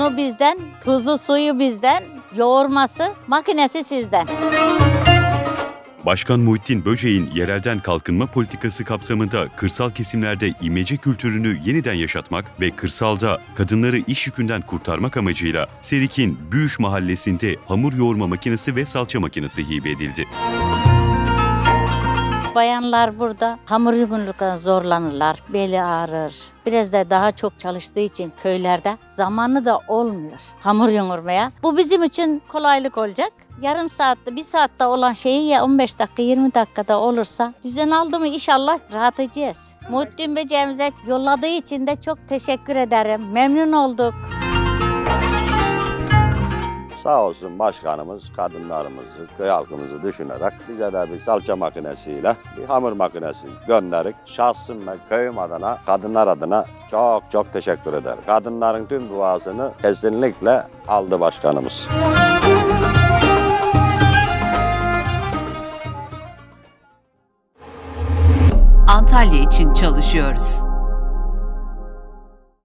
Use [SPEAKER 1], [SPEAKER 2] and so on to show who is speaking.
[SPEAKER 1] Unu bizden, tuzu suyu bizden, yoğurması, makinesi sizden.
[SPEAKER 2] Başkan Muhittin Böceğin yerelden kalkınma politikası kapsamında kırsal kesimlerde imece kültürünü yeniden yaşatmak ve kırsalda kadınları iş yükünden kurtarmak amacıyla Serik'in Büyüş Mahallesi'nde hamur yoğurma makinesi ve salça makinesi hibe edildi.
[SPEAKER 1] Bayanlar burada hamur yumurluktan zorlanırlar, beli ağrır. Biraz da daha çok çalıştığı için köylerde zamanı da olmuyor hamur yoğurmaya. Bu bizim için kolaylık olacak. Yarım saatte, bir saatte olan şeyi ya 15 dakika, 20 dakikada olursa düzen aldı mı inşallah rahat edeceğiz. Muhittin Böceğimize yolladığı için de çok teşekkür ederim. Memnun olduk.
[SPEAKER 3] Sağ olsun başkanımız kadınlarımızı, köy halkımızı düşünerek bize de bir salça makinesiyle bir hamur makinesi gönderdik. Şahsım ve köyüm adına, kadınlar adına çok çok teşekkür ederim. Kadınların tüm duasını kesinlikle aldı başkanımız.
[SPEAKER 4] Antalya için çalışıyoruz.